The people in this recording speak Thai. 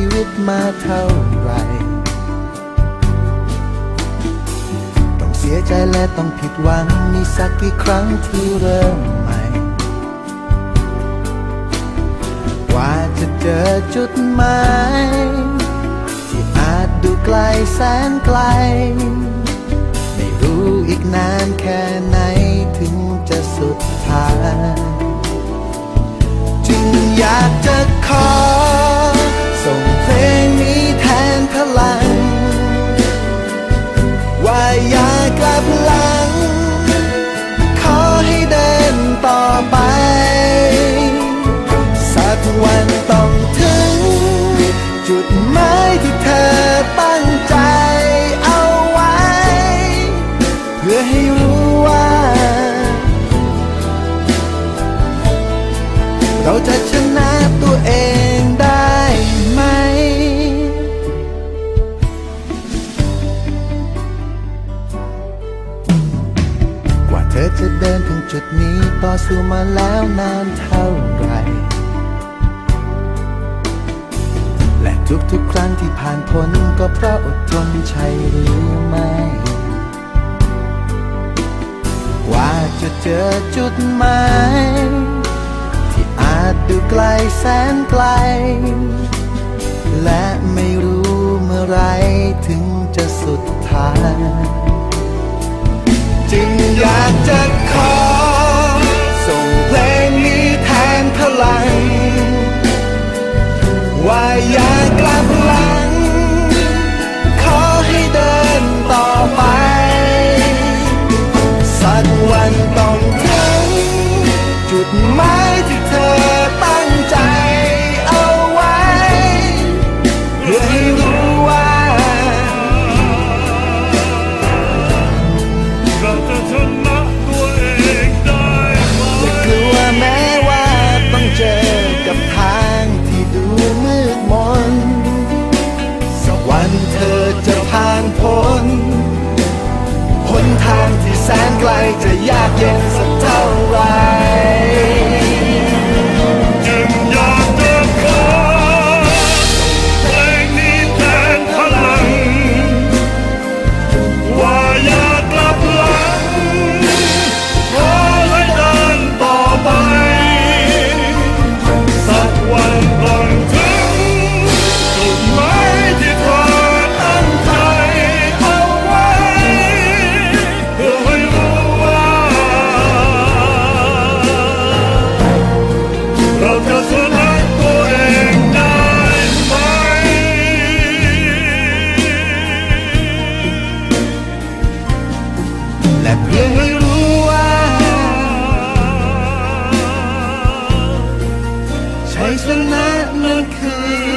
ชีวิตมาเท่าไร ต้องเสียใจและต้องผิดหวัง มีสักกี่ครั้งที่เริ่มใหม่ กว่าจะเจอจุดหมายที่อาจดูไกลแสนไกล ไม่รู้อีกนานแค่ไหนถึงจะสุดทาง สู้มาแล้วนานเท่าไร และทุกๆครั้งที่ผ่านพ้นก็เพราะอดทนใช่หรือไม่ ว่าจะเจอจุดหมายที่อาจดูไกลแสนไกล และไม่รู้เมื่อไรถึงจะสุดทาง หนท Chase the night, look